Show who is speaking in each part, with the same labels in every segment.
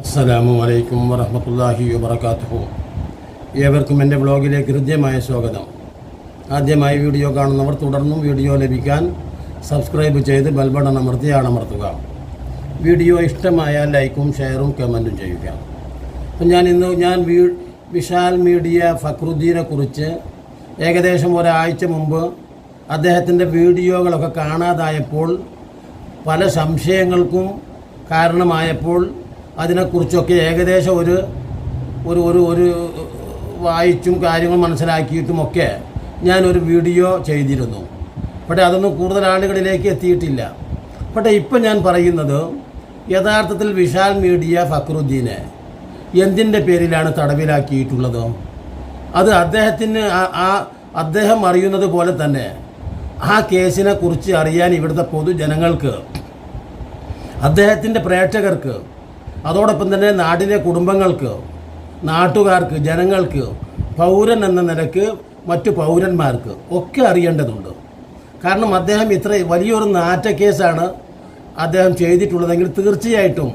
Speaker 1: അസ്സലാമു അലൈക്കും വറഹമത്തല്ലാഹി വബർക്കാത്തുഹു ഏവർക്കും എന്റെ ബ്ലോഗിലേക്ക് ഹൃദ്യമായ സ്വാഗതം. ആദ്യമായി വീഡിയോ കാണുന്നവർ തുടർന്നും വീഡിയോ ലഭിക്കാൻ സബ്സ്ക്രൈബ് ചെയ്ത് ബെൽബട്ടൺ അമർത്തി ആണമർത്തുക വീഡിയോ ഇഷ്ടമായ ലൈക്കും ഷെയറും കമന്റും ചെയ്യുക. അപ്പം ഞാൻ ഇന്ന് ഞാൻ വീ വിശാൽ മീഡിയ ഫക്രുദ്ദീനെ കുറിച്ച് ഏകദേശം ഒരാഴ്ച മുമ്പ് അദ്ദേഹത്തിന്റെ വീഡിയോകളൊക്കെ കാണാതായപ്പോൾ പല സംശയങ്ങൾക്കും കാരണമായപ്പോൾ അതിനെക്കുറിച്ചൊക്കെ ഏകദേശം ഒരു ഒരു ഒരു ഒരു വായിച്ചും കാര്യങ്ങൾ മനസ്സിലാക്കിയിട്ടുമൊക്കെ ഞാനൊരു വീഡിയോ ചെയ്തിരുന്നു. പക്ഷേ അതൊന്നും കൂടുതൽ ആളുകളിലേക്ക് എത്തിയിട്ടില്ല. പക്ഷേ ഇപ്പം ഞാൻ പറയുന്നത് യഥാർത്ഥത്തിൽ വിശാൽ മീഡിയ ഫക്രുദ്ദീനെ എന്തിന്റെ പേരിലാണ് തടവിലാക്കിയിട്ടുള്ളത്? അത് അദ്ദേഹത്തിന് ആ- അദ്ദേഹം അറിയുന്നത് പോലെ തന്നെ ആ കേസിനെ കുറിച്ച് അറിയാൻ ഇവിടുത്തെ പൊതുജനങ്ങൾക്ക് അദ്ദേഹത്തിന്റെ പ്രേക്ഷകർക്ക് അതോടൊപ്പം തന്നെ നാടിലെ കുടുംബങ്ങൾക്ക് നാട്ടുകാർക്ക് ജനങ്ങൾക്ക് പൗരൻ എന്ന നിലയ്ക്ക് മറ്റു പൗരന്മാർക്ക് ഒക്കെ അറിയേണ്ടതുണ്ട്. കാരണം അദ്ദേഹം ഇത്ര വലിയൊരു നാറ്റ കേസാണ് അദ്ദേഹം ചെയ്തിട്ടുള്ളതെങ്കിൽ തീർച്ചയായിട്ടും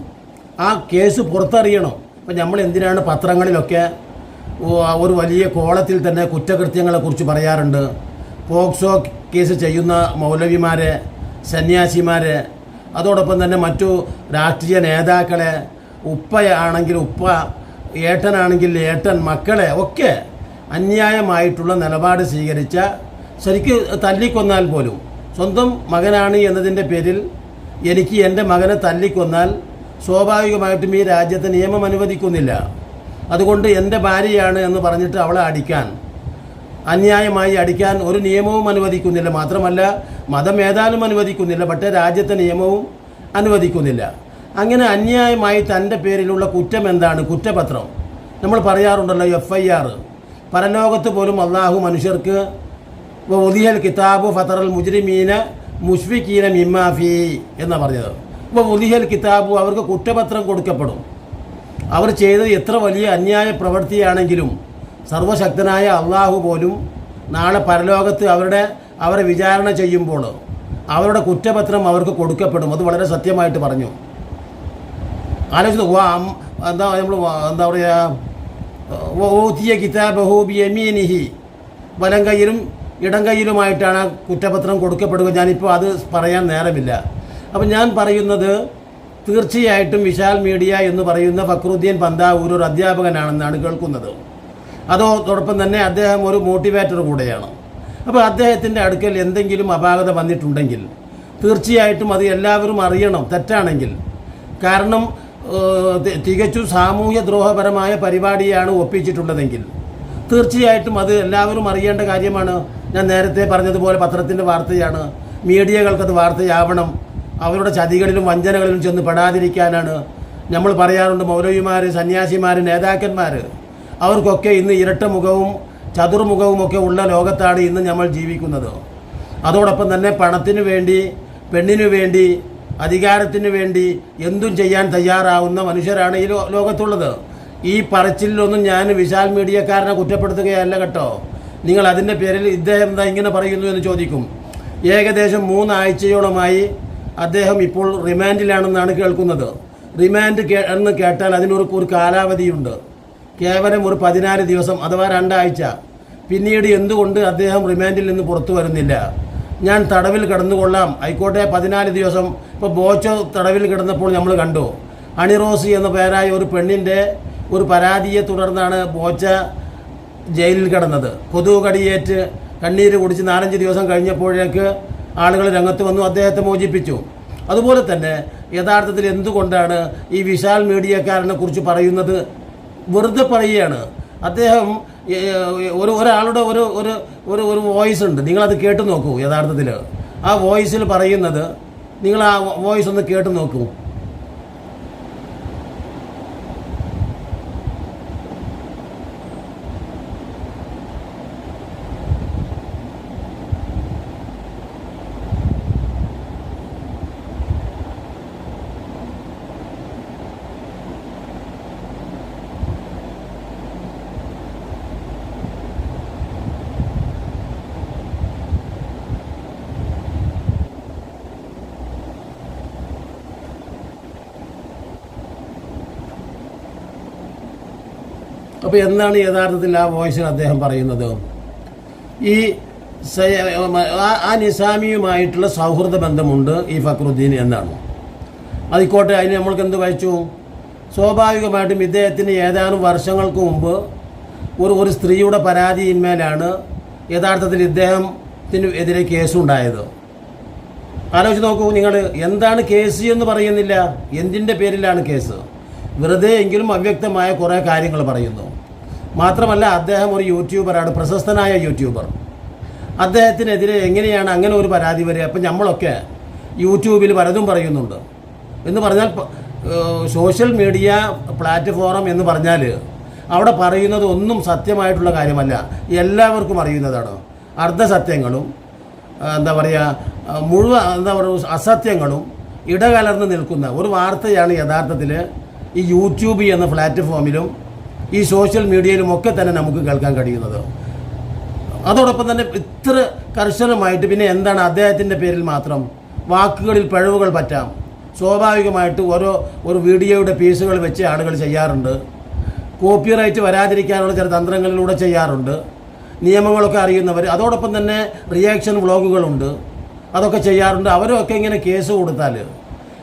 Speaker 1: ആ കേസ് പുറത്തറിയണം. ഇപ്പം നമ്മൾ എന്തിനാണ് പത്രങ്ങളിലൊക്കെ ഒരു വലിയ കോളത്തിൽ തന്നെ കുറ്റകൃത്യങ്ങളെക്കുറിച്ച് പറയാറുണ്ട്. പോക്സോ കേസ് ചെയ്യുന്ന മൗലവിമാരെ സന്യാസിമാരെ അതോടൊപ്പം തന്നെ മറ്റു രാഷ്ട്രീയ നേതാക്കളെ ഉപ്പയാണെങ്കിൽ ഉപ്പ ഏട്ടനാണെങ്കിൽ ഏട്ടൻ മക്കളെ ഒക്കെ അന്യായമായിട്ടുള്ള നിലപാട് സ്വീകരിച്ച ശരിക്ക് തല്ലിക്കൊന്നാൽ പോലും സ്വന്തം മകനാണ് എന്നതിന്റെ പേരിൽ എനിക്ക് എന്റെ മകനെ തല്ലിക്കൊന്നാൽ സ്വാഭാവികമായിട്ടും ഈ രാജ്യത്ത് നിയമം അനുവദിക്കുന്നില്ല. അതുകൊണ്ട് എന്റെ ഭാര്യയാണ് എന്ന് പറഞ്ഞിട്ട് അവളെ അടിക്കാൻ അന്യായമായി അടിക്കാൻ ഒരു നിയമവും അനുവദിക്കുന്നില്ല. മാത്രമല്ല മതം അനുവദിക്കുന്നില്ല പക്ഷേ രാജ്യത്തെ നിയമവും അനുവദിക്കുന്നില്ല. അങ്ങനെ അന്യായമായി തന്റെ പേരിലുള്ള കുറ്റം എന്താണ്? കുറ്റപത്രം. നമ്മൾ പറയാറുണ്ടല്ലോ എഫ് ഐ ആർ പരലോകത്ത് പോലും അള്ളാഹു മനുഷ്യർക്ക് ഒലിഹൽ കിതാബ് ഫതറൽ മുജ്രിമീന മുഷ്ഫിഖീന മിമ്മാഫി എന്നാണ് പറഞ്ഞത്. ഇപ്പോൾ ഒലിഹൽ കിതാബ് അവർക്ക് കുറ്റപത്രം കൊടുക്കപ്പെടും. അവർ ചെയ്തത് എത്ര വലിയ അന്യായ പ്രവൃത്തിയാണെങ്കിലും സർവശക്തനായ അള്ളാഹു പോലും നാളെ പരലോകത്ത് അവരുടെ അവരെ വിചാരണ ചെയ്യുമ്പോൾ അവരുടെ കുറ്റപത്രം അവർക്ക് കൊടുക്കപ്പെടും. അത് വളരെ സത്യമായിട്ട് പറഞ്ഞു. ആലോചിച്ച് നോക്കുക എന്താ നമ്മൾ എന്താ പറയുക ഓത്തിയ കിതാബഹു ബി യമീനിഹി വലം കയ്യിലും ഇടം കയ്യിലുമായിട്ടാണ് കുറ്റപത്രം കൊടുക്കപ്പെടുക. ഞാനിപ്പോൾ അത് പറയാൻ നേരമില്ല. അപ്പം ഞാൻ പറയുന്നത് തീർച്ചയായിട്ടും വിശാൽ മീഡിയ എന്ന് പറയുന്ന ഫക്രുദ്ദീൻ പന്താവൂർ ഒരു അധ്യാപകനാണെന്നാണ് കേൾക്കുന്നത്. അതോടൊപ്പം തന്നെ അദ്ദേഹം ഒരു മോട്ടിവേറ്റർ കൂടെയാണ്. അപ്പോൾ അദ്ദേഹത്തിന്റെ അടുക്കൽ എന്തെങ്കിലും അപാകത വന്നിട്ടുണ്ടെങ്കിൽ തീർച്ചയായിട്ടും അത് എല്ലാവരും അറിയണം തെറ്റാണെങ്കിൽ. കാരണം തികച്ചും സാമൂഹ്യ ദ്രോഹപരമായ പരിപാടിയാണ് ഒപ്പിച്ചിട്ടുള്ളതെങ്കിൽ. തീർച്ചയായിട്ടും അത് എല്ലാവരും അറിയേണ്ട കാര്യമാണ്. ഞാൻ നേരത്തെ പറഞ്ഞതുപോലെ പത്രത്തിന്റെ വാർത്തയാണ്. മീഡിയകൾക്കത് വാർത്തയാവണം. അവരുടെ ചതികളിലും വഞ്ചനകളിലും ചെന്ന് പെടാതിരിക്കാനാണ് നമ്മൾ പറയാറുണ്ട് മൗലവിമാർ സന്യാസിമാർ നേതാക്കന്മാർ അവർക്കൊക്കെ ഇന്ന് ഇരട്ട മുഖവും ചതുർമുഖവും ഒക്കെ ഉള്ള ലോകത്താണ് ഇന്ന് നമ്മൾ ജീവിക്കുന്നത്. അതോടൊപ്പം തന്നെ പണത്തിനു വേണ്ടി പെണ്ണിനു വേണ്ടി അധികാരത്തിന് വേണ്ടി എന്തും ചെയ്യാൻ തയ്യാറാവുന്ന മനുഷ്യരാണ് ഈ ലോകത്തുള്ളത്. ഈ പറച്ചിലൊന്നും ഞാൻ വിശാൽ മീഡിയക്കാരനെ കുറ്റപ്പെടുത്തുകയല്ല കേട്ടോ. നിങ്ങൾ അതിന്റെ പേരിൽ ഇദ്ദേഹം എന്താ ഇങ്ങനെ പറയുന്നു എന്ന് ചോദിക്കും. ഏകദേശം മൂന്നാഴ്ചയോളമായി അദ്ദേഹം ഇപ്പോൾ റിമാൻഡിലാണെന്നാണ് കേൾക്കുന്നത്. റിമാൻഡ് എന്ന് കേട്ടാൽ അതിനൊരു ഒരു കാലാവധിയുണ്ട്. കേവലം ഒരു പതിനാല് ദിവസം അഥവാ രണ്ടാഴ്ച. പിന്നീട് എന്തുകൊണ്ട് അദ്ദേഹം റിമാൻഡിൽ നിന്ന് പുറത്തു വരുന്നില്ല? ഞാൻ തടവിൽ കിടന്നുകൊള്ളാം. ആയിക്കോട്ടെ പതിനാല് ദിവസം. ഇപ്പോൾ ബോച്ചോ തടവിൽ കിടന്നപ്പോൾ നമ്മൾ കണ്ടു. അണിറോസി എന്ന പേരായ ഒരു പെണ്ണിന്റെ ഒരു പരാതിയെ തുടർന്നാണ് ബോച്ച ജയിലിൽ കിടന്നത്. കൊതുക് കടിയേറ്റ് കണ്ണീര് കുടിച്ച് നാലഞ്ച് ദിവസം കഴിഞ്ഞപ്പോഴേക്ക് ആളുകൾ രംഗത്ത് വന്നു അദ്ദേഹത്തെ മോചിപ്പിച്ചു. അതുപോലെ തന്നെ യഥാർത്ഥത്തിൽ എന്തുകൊണ്ടാണ് ഈ വിശാൽ മീഡിയക്കാരനെ കുറിച്ച് പറയുന്നത്? വെറുതെ പറയുകയാണ്. അദ്ദേഹം ഒരു ഒരാളുടെ ഒരു ഒരു ഒരു ഒരു വോയിസ് ഉണ്ട്. നിങ്ങളത് കേട്ടു നോക്കൂ യഥാർത്ഥത്തിൽ ആ വോയിസിൽ പറയുന്നത് നിങ്ങൾ ആ വോയിസ് ഒന്ന് കേട്ടു നോക്കൂ. അപ്പോൾ എന്താണ് യഥാർത്ഥത്തിൽ ആ വോയിസിൽ അദ്ദേഹം പറയുന്നത്? ഈ ആ നിസാമിയുമായിട്ടുള്ള സൗഹൃദ ബന്ധമുണ്ട് ഈ ഫക്രുദ്ദീൻ എന്നാണ്. അതിക്കോട്ടെ അതിന് നമ്മൾക്ക് എന്ത് വായിച്ചു? സ്വാഭാവികമായിട്ടും ഇദ്ദേഹത്തിന് ഏതാനും വർഷങ്ങൾക്ക് മുമ്പ് ഒരു ഒരു സ്ത്രീയുടെ പരാതിയിന്മേലാണ് യഥാർത്ഥത്തിൽ ഇദ്ദേഹത്തിന് എതിരെ കേസുണ്ടായത്. ആലോചിച്ച് നോക്കൂ നിങ്ങൾ എന്താണ് കേസ് എന്ന് പറയുന്നില്ല. എന്തിന്റെ പേരിലാണ് കേസ്? വെറുതെ എങ്കിലും അവ്യക്തമായ കുറേ കാര്യങ്ങൾ പറയുന്നു. മാത്രമല്ല അദ്ദേഹം ഒരു യൂട്യൂബറാണ് പ്രശസ്തനായ യൂട്യൂബർ. അദ്ദേഹത്തിനെതിരെ എങ്ങനെയാണ് അങ്ങനെ ഒരു പരാതി വരിക? അപ്പം നമ്മളൊക്കെ യൂട്യൂബിൽ പലതും പറയുന്നുണ്ട്. എന്ന് പറഞ്ഞാൽ സോഷ്യൽ മീഡിയ പ്ലാറ്റ്ഫോം എന്ന് പറഞ്ഞാൽ അവിടെ പറയുന്നത് ഒന്നും സത്യമായിട്ടുള്ള കാര്യമല്ല. എല്ലാവർക്കും അറിയുന്നതാണ്. അർദ്ധസത്യങ്ങളും എന്താ പറയുക മുഴുവൻ എന്താ പറയുക അസത്യങ്ങളും ഇടകലർന്ന് നിൽക്കുന്ന ഒരു വാർത്തയാണ് യഥാർത്ഥത്തിൽ ഈ യൂട്യൂബ് എന്ന പ്ലാറ്റ്ഫോമിലും ഈ സോഷ്യൽ മീഡിയയിലും ഒക്കെ തന്നെ നമുക്ക് കേൾക്കാൻ കഴിയുന്നത്. അതോടൊപ്പം തന്നെ ഇത്ര കർശനമായിട്ട് പിന്നെ എന്താണ് അദ്ദേഹത്തിന്റെ പേരിൽ മാത്രം വാക്കുകളിൽ പഴവുകൾ പറ്റാം. സ്വാഭാവികമായിട്ട് ഓരോ ഒരു വീഡിയോയുടെ പീസുകൾ വെച്ച് ആളുകൾ ചെയ്യാറുണ്ട്. കോപ്പിറൈറ്റ് വരാതിരിക്കാനുള്ള ചില തന്ത്രങ്ങളിലൂടെ ചെയ്യാറുണ്ട്. നിയമങ്ങളൊക്കെ അറിയുന്നവർ അതോടൊപ്പം തന്നെ റിയാക്ഷൻ വ്ളോഗുകളുണ്ട്. അതൊക്കെ ചെയ്യാറുണ്ട്. അവരൊക്കെ ഇങ്ങനെ കേസ് കൊടുത്താൽ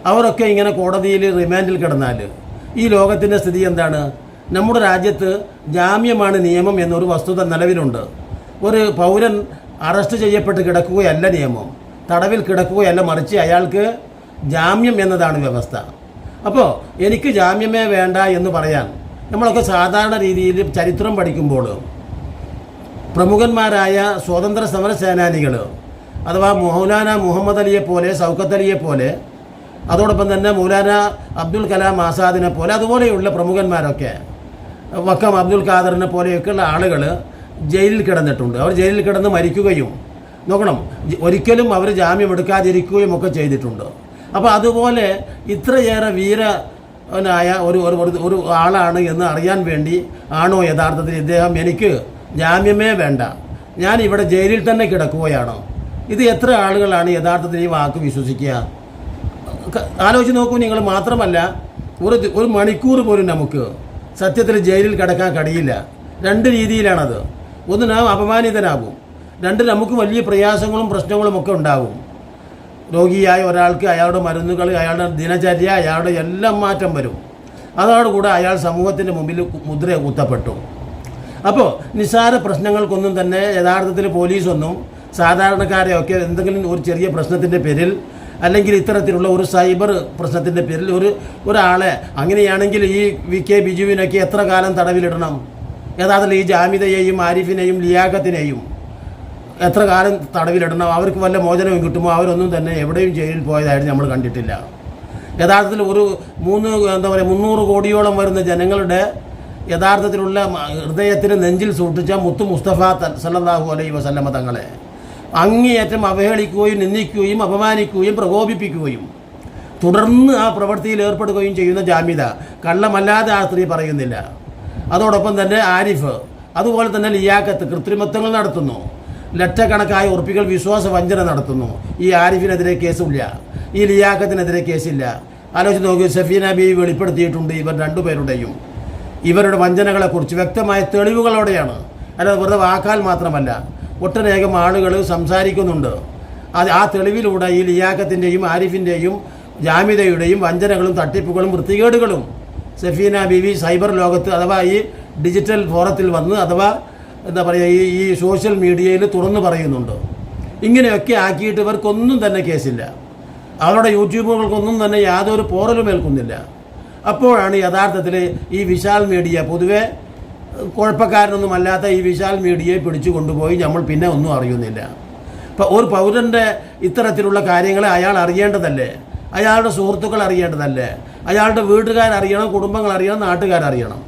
Speaker 1: അവരൊക്കെ ഇങ്ങനെ കോടതിയിൽ റിമാൻഡിൽ കിടന്നാൽ ഈ ലോകത്തിന്റെ സ്ഥിതി എന്താണ്? നമ്മുടെ രാജ്യത്ത് ജാമ്യമാണ് നിയമം എന്നൊരു വസ്തുത നിലവിലുണ്ട്. ഒരു പൗരൻ അറസ്റ്റ് ചെയ്യപ്പെട്ട് കിടക്കുകയല്ല നിയമം. തടവിൽ കിടക്കുകയല്ല മറിച്ച് അയാൾക്ക് ജാമ്യം എന്നതാണ് വ്യവസ്ഥ. അപ്പോൾ എനിക്ക് ജാമ്യമേ വേണ്ട എന്ന് പറയാൻ നമ്മളൊക്കെ സാധാരണ രീതിയിൽ ചരിത്രം പഠിക്കുമ്പോൾ പ്രമുഖന്മാരായ സ്വാതന്ത്ര്യ സമര സേനാനികൾ അഥവാ മൗലാന മുഹമ്മദ് അലിയെ പോലെ സൗക്കത്ത് അലിയെ പോലെ അതോടൊപ്പം തന്നെ മൗലാന അബ്ദുൽ കലാം ആസാദിനെ പോലെ അതുപോലെയുള്ള പ്രമുഖന്മാരൊക്കെ വക്കം അബ്ദുൽ ഖാദറിനെ പോലെയൊക്കെയുള്ള ആളുകൾ ജയിലിൽ കിടന്നിട്ടുണ്ട്. അവർ ജയിലിൽ കിടന്ന് മരിക്കുകയും നോക്കണം. ഒരിക്കലും അവർ ജാമ്യം എടുക്കാതിരിക്കുകയും ഒക്കെ ചെയ്തിട്ടുണ്ട്. അപ്പോൾ അതുപോലെ ഇത്രയേറെ ഒരു ഒരു ഒരു- ഒരു ആളാണ് എന്ന് അറിയാൻ വേണ്ടി ആണോ യഥാർത്ഥത്തിൽ ഇദ്ദേഹം എനിക്ക് ജാമ്യമേ വേണ്ട. ഞാൻ ഇവിടെ ജയിലിൽ തന്നെ കിടക്കുകയാണോ. ഇത് എത്ര ആളുകളാണ് യഥാർത്ഥത്തിൽ ഈ വാക്ക് വിശ്വസിക്കുക? ആലോചിച്ച് നോക്കൂ നിങ്ങൾ മാത്രമല്ല ഒരു ഒരു മണിക്കൂർ പോലും നമുക്ക് സത്യത്തിൽ ജയിലിൽ കിടക്കാൻ കഴിയില്ല. രണ്ട് രീതിയിലാണത്. ഒന്ന് നാം അപമാനിതനാകും. രണ്ട് നമുക്ക് വലിയ പ്രയാസങ്ങളും പ്രശ്നങ്ങളും ഒക്കെ ഉണ്ടാകും. രോഗിയായ ഒരാൾക്ക് അയാളുടെ മരുന്നുകൾ അയാളുടെ ദിനചര്യ അയാളുടെ എല്ലാം മാറ്റം വരും. അതോടുകൂടെ അയാൾ സമൂഹത്തിന്റെ മുമ്പിൽ മുദ്ര കുത്തപ്പെട്ടു അപ്പോൾ നിസ്സാര പ്രശ്നങ്ങൾക്കൊന്നും തന്നെ യഥാർത്ഥത്തിൽ പോലീസൊന്നും സാധാരണക്കാരെയൊക്കെ എന്തെങ്കിലും ഒരു ചെറിയ പ്രശ്നത്തിന്റെ പേരിൽ അല്ലെങ്കിൽ ഇത്തരത്തിലുള്ള ഒരു സൈബർ പ്രശ്നത്തിന്റെ പേരിൽ ഒരു ഒരാളെ അങ്ങനെയാണെങ്കിൽ ഈ വി കെ ബിജുവിനൊക്കെ എത്ര കാലം തടവിലിടണം? യഥാർത്ഥത്തിൽ ഈ ജാമിതയെയും ആരിഫിനെയും ലിയാഖത്തിനെയും എത്ര കാലം തടവിലിടണം? അവർക്ക് വല്ല മോചനവും കിട്ടുമോ? അവരൊന്നും തന്നെ എവിടെയും ജയിലിൽ പോയതായിട്ട് നമ്മൾ കണ്ടിട്ടില്ല. യഥാർത്ഥത്തിൽ ഒരു മൂന്ന് എന്താ പറയുക മുന്നൂറ് കോടിയോളം വരുന്ന ജനങ്ങളുടെ യഥാർത്ഥത്തിലുള്ള ഹൃദയത്തിന് നെഞ്ചിൽ സൂക്ഷിച്ച മുത്തു മുസ്തഫ സല്ലാഹു അലൈ വസല്ലമ തങ്ങളെ. അങ്ങേയറ്റം അവഹേളിക്കുകയും നിന്ദിക്കുകയും അപമാനിക്കുകയും പ്രകോപിപ്പിക്കുകയും തുടർന്ന് ആ പ്രവൃത്തിയിൽ ഏർപ്പെടുകയും ചെയ്യുന്ന ജാമ്യത കള്ളമല്ലാതെ ആ സ്ത്രീ പറയുന്നില്ല. അതോടൊപ്പം തന്നെ ആരിഫ് അതുപോലെ തന്നെ ലിയാക്കത്ത് കൃത്രിമത്വങ്ങൾ നടത്തുന്നു. ലക്ഷക്കണക്കായ ഉറപ്പികൾ വിശ്വാസ വഞ്ചന നടത്തുന്നു. ഈ ആരിഫിനെതിരെ കേസില്ല. ഈ ലിയാക്കത്തിനെതിരെ കേസില്ല. ആലോചിച്ച് നോക്കി സഫീന ബി വെളിപ്പെടുത്തിയിട്ടുണ്ട് ഇവർ രണ്ടുപേരുടെയും. ഇവരുടെ വഞ്ചനകളെക്കുറിച്ച് വ്യക്തമായ തെളിവുകളോടെയാണ്. അല്ലാതെ വെറുതെ വാക്കാൽ മാത്രമല്ല. ഒട്ടനേകം ആളുകൾ സംസാരിക്കുന്നുണ്ട്. അത് ആ തെളിവിലൂടെ ഈ ലിയാക്കത്തിന്റെയും ആരിഫിന്റെയും ജാമ്യതയുടെയും വഞ്ചനകളും തട്ടിപ്പുകളും വൃത്തികേടുകളും സഫീന ബിവി സൈബർ ലോകത്ത് അഥവാ ഈ ഡിജിറ്റൽ ഫോറത്തിൽ വന്ന് അഥവാ എന്താ പറയുക ഈ ഈ സോഷ്യൽ മീഡിയയിൽ തുറന്നു പറയുന്നുണ്ട്. ഇങ്ങനെയൊക്കെ ആക്കിയിട്ട് ഇവർക്കൊന്നും തന്നെ കേസില്ല. അവരുടെ യൂട്യൂബുകൾക്കൊന്നും തന്നെ യാതൊരു പോറലും ഏൽക്കുന്നില്ല അപ്പോഴാണ് യഥാർത്ഥത്തിൽ ഈ വിശാൽ മീഡിയ പൊതുവെ കുഴപ്പക്കാരനൊന്നും അല്ലാത്ത ഈ വിശാൽ മീഡിയയെ പിടിച്ചു കൊണ്ടുപോയി നമ്മൾ പിന്നെ ഒന്നും അറിയുന്നില്ല. ഇപ്പം ഒരു പൗരന്റെ ഇത്തരത്തിലുള്ള കാര്യങ്ങളെ അയാൾ അറിയേണ്ടതല്ലേ? അയാളുടെ സുഹൃത്തുക്കൾ അറിയേണ്ടതല്ലേ? അയാളുടെ വീട്ടുകാരറിയണം കുടുംബങ്ങൾ അറിയണം നാട്ടുകാരറിയണം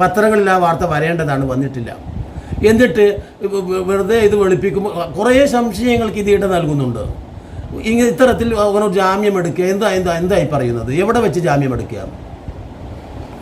Speaker 1: പത്രങ്ങളിൽ ആ വാർത്ത വരേണ്ടതാണ് വന്നിട്ടില്ല. എന്നിട്ട് വെറുതെ ഇത് വെളുപ്പിക്കുമ്പോൾ കുറേ സംശയങ്ങൾക്ക് ഇത് ഇട നൽകുന്നുണ്ട്. ഇങ്ങനെ ഇത്തരത്തിൽ അങ്ങനെ ജാമ്യം എടുക്കുക. എന്താ എന്താ എന്തായി പറയുന്നത്? എവിടെ വെച്ച് ജാമ്യം എടുക്കുക?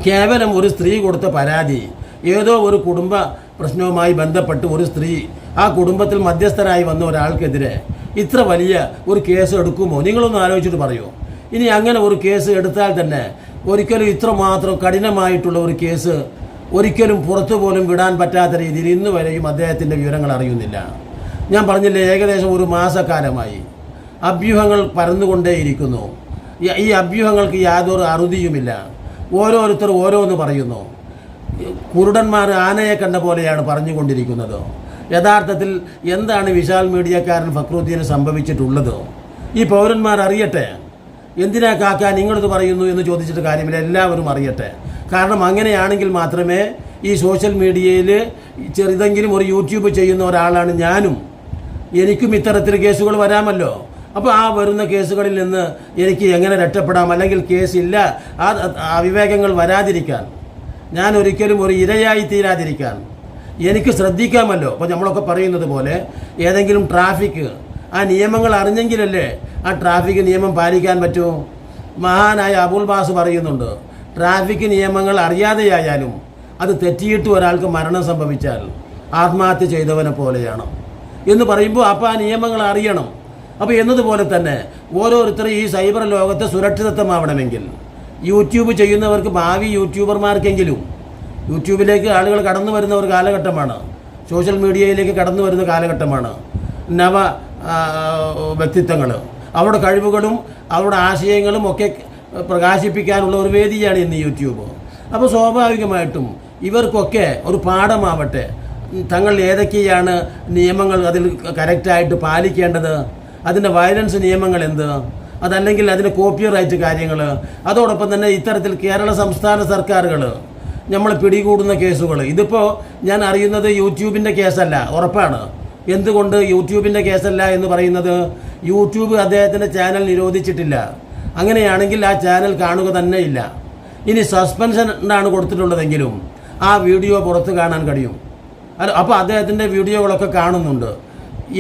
Speaker 1: കേവലം ഒരു സ്ത്രീ കൊടുത്ത പരാതി ഏതോ ഒരു കുടുംബ പ്രശ്നവുമായി ബന്ധപ്പെട്ട് ഒരു സ്ത്രീ ആ കുടുംബത്തിൽ മധ്യസ്ഥരായി വന്ന ഒരാൾക്കെതിരെ ഇത്ര വലിയ ഒരു കേസ് എടുക്കുമോ? നിങ്ങളൊന്ന് ആലോചിച്ചിട്ട് പറയൂ? ഇനി അങ്ങനെ ഒരു കേസ് എടുത്താൽ തന്നെ ഒരിക്കലും ഇത്രമാത്രം കഠിനമായിട്ടുള്ള ഒരു കേസ് ഒരിക്കലും പുറത്തു പോലും വിടാൻ പറ്റാത്ത രീതിയിൽ ഇന്ന് വരെയും അദ്ദേഹത്തിന്റെ വിവരങ്ങൾ അറിയുന്നില്ല. ഞാൻ പറഞ്ഞില്ലേ ഏകദേശം ഒരു മാസക്കാലമായി അഭ്യൂഹങ്ങൾ പരന്നുകൊണ്ടേയിരിക്കുന്നു. ഈ- ഈ അഭ്യൂഹങ്ങൾക്ക് യാതൊരു അറുതിയുമില്ല. ഓരോരുത്തർ ഓരോന്ന് പറയുന്നു. കുരുടന്മാർ ആനയെ കണ്ട പോലെയാണ് പറഞ്ഞുകൊണ്ടിരിക്കുന്നത്. യഥാർത്ഥത്തിൽ എന്താണ് വിശാൽ മീഡിയക്കാരൻ ഫക്രുദ്ദീന് സംഭവിച്ചിട്ടുള്ളതോ? ഈ പൗരന്മാർ അറിയട്ടെ. എന്തിനാ കാക്ക നിങ്ങളിത് പറയുന്നു എന്ന് ചോദിച്ചിട്ട് കാര്യമില്ല എല്ലാവരും അറിയട്ടെ. കാരണം അങ്ങനെയാണെങ്കിൽ മാത്രമേ ഈ സോഷ്യൽ മീഡിയയിൽ ചെറുതെങ്കിലും ഒരു യൂട്യൂബ് ചെയ്യുന്ന ഒരാളാണ് ഞാനും. എനിക്കും ഇത്തരത്തിൽ കേസുകൾ വരാമല്ലോ. അപ്പോൾ ആ വരുന്ന കേസുകളിൽ നിന്ന് എനിക്ക് എങ്ങനെ രക്ഷപ്പെടാം? അല്ലെങ്കിൽ കേസില്ല. ആ അവിവേകങ്ങൾ വരാതിരിക്കാൻ. ഞാൻ ഒരിക്കലും ഒരു ഇരയായി തീരാതിരിക്കാൻ എനിക്ക് ശ്രദ്ധിക്കാമല്ലോ. അപ്പോൾ നമ്മളൊക്കെ പറയുന്നത് പോലെ ഏതെങ്കിലും ട്രാഫിക് ആ നിയമങ്ങൾ അറിഞ്ഞെങ്കിലല്ലേ ആ ട്രാഫിക് നിയമം പാലിക്കാൻ പറ്റൂ? മഹാനായ അബുൽ ബാസ് പറയുന്നുണ്ട് ട്രാഫിക് നിയമങ്ങൾ അറിയാതെയായാലും അത് തെറ്റിയിട്ട് ഒരാൾക്ക് മരണം സംഭവിച്ചാൽ ആത്മഹത്യ ചെയ്തവനെ പോലെയാണ്. എന്ന് പറയുമ്പോൾ അപ്പോൾ ആ നിയമങ്ങൾ അറിയണം. അപ്പോൾ എന്നതുപോലെ തന്നെ ഓരോരുത്തരും ഈ സൈബർ ലോകത്തെ സുരക്ഷിതത്വമാവണമെങ്കിൽ യൂട്യൂബ് ചെയ്യുന്നവർക്ക് ഭാവി യൂട്യൂബർമാർക്കെങ്കിലും യൂട്യൂബിലേക്ക് ആളുകൾ കടന്നു വരുന്ന ഒരു കാലഘട്ടമാണ്. സോഷ്യൽ മീഡിയയിലേക്ക് കടന്നു വരുന്ന കാലഘട്ടമാണ്. നവ വ്യക്തിത്വങ്ങൾ അവരുടെ കഴിവുകളും അവരുടെ ആശയങ്ങളും ഒക്കെ പ്രകാശിപ്പിക്കാനുള്ള ഒരു വേദിയാണ് ഇന്ന് യൂട്യൂബ്. അപ്പോൾ സ്വാഭാവികമായിട്ടും ഇവർക്കൊക്കെ ഒരു പാഠമാവട്ടെ. തങ്ങൾ ഏതൊക്കെയാണ് നിയമങ്ങൾ അതിൽ കറക്റ്റായിട്ട് പാലിക്കേണ്ടത്? അതിന്റെ വയലൻസ് നിയമങ്ങൾ എന്ത് അതല്ലെങ്കിൽ അതിന്റെ കോപ്പിറൈറ്റ് കാര്യങ്ങൾ അതോടൊപ്പം തന്നെ ഇത്തരത്തിൽ കേരള സംസ്ഥാന സർക്കാരുകൾ നമ്മൾ പിടികൂടുന്ന കേസുകൾ ഇതിപ്പോൾ ഞാൻ അറിയുന്നത് യൂട്യൂബിന്റെ കേസല്ല ഉറപ്പാണ്. എന്തുകൊണ്ട് യൂട്യൂബിന്റെ കേസല്ല എന്ന് പറയുന്നത്? യൂട്യൂബ് അദ്ദേഹത്തിന്റെ ചാനൽ നിരോധിച്ചിട്ടില്ല. അങ്ങനെയാണെങ്കിൽ ആ ചാനൽ കാണുക തന്നെ ഇല്ല ഇനി സസ്പെൻഷൻ ആണ് കൊടുത്തിട്ടുള്ളതെങ്കിലും ആ വീഡിയോ പുറത്ത് കാണാൻ കഴിയും. അപ്പോൾ അദ്ദേഹത്തിന്റെ വീഡിയോകളൊക്കെ കാണുന്നുണ്ട്.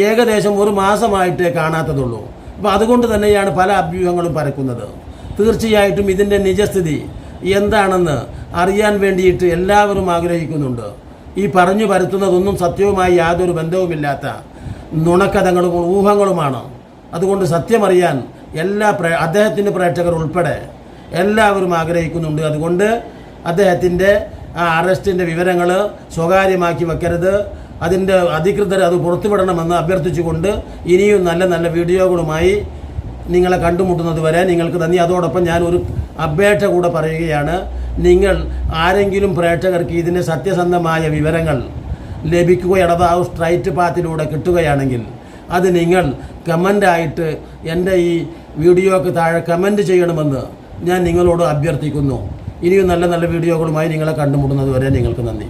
Speaker 1: ഏകദേശം ഒരു മാസമായിട്ടേ കാണാത്തതുള്ളൂ. അപ്പോൾ അതുകൊണ്ട് തന്നെയാണ് പല അഭ്യൂഹങ്ങളും പരക്കുന്നത്. തീർച്ചയായിട്ടും ഇതിന്റെ നിജസ്ഥിതി എന്താണെന്ന് അറിയാൻ വേണ്ടിയിട്ട് എല്ലാവരും ആഗ്രഹിക്കുന്നുണ്ട്. ഈ പറഞ്ഞു പരത്തുന്നതൊന്നും സത്യവുമായി യാതൊരു ബന്ധവുമില്ലാത്ത നുണക്കഥകളും ഊഹങ്ങളുമാണ്. അതുകൊണ്ട് സത്യമറിയാൻ എല്ലാ പ്രേ അദ്ദേഹത്തിന്റെ പ്രേക്ഷകർ ഉൾപ്പെടെ എല്ലാവരും ആഗ്രഹിക്കുന്നുണ്ട്. അതുകൊണ്ട് അദ്ദേഹത്തിന്റെ ആ അറസ്റ്റിന്റെ വിവരങ്ങൾ സ്വകാര്യമാക്കി വെക്കരുത്. അതിന്റെ അധികൃതർ അത് പുറത്തുവിടണമെന്ന് അഭ്യർത്ഥിച്ചുകൊണ്ട് ഇനിയും നല്ല നല്ല വീഡിയോകളുമായി നിങ്ങളെ കണ്ടുമുട്ടുന്നത് വരെ നിങ്ങൾക്ക് നന്ദി. അതോടൊപ്പം ഞാൻ ഒരു അപേക്ഷ കൂടെ പറയുകയാണ്. നിങ്ങൾ ആരെങ്കിലും പ്രേക്ഷകർക്ക് ഇതിന്റെ സത്യസന്ധമായ വിവരങ്ങൾ ലഭിക്കുകയാണ് അഥവാ ആ സ്ട്രൈറ്റ് പാത്തിലൂടെ കിട്ടുകയാണെങ്കിൽ അത് നിങ്ങൾ കമന്റായിട്ട് എന്റെ ഈ വീഡിയോക്ക് താഴെ കമന്റ് ചെയ്യണമെന്ന് ഞാൻ നിങ്ങളോട് അഭ്യർത്ഥിക്കുന്നു. ഇനിയും നല്ല നല്ല വീഡിയോകളുമായി നിങ്ങളെ കണ്ടുമുട്ടുന്നത് വരെ നിങ്ങൾക്ക് നന്ദി.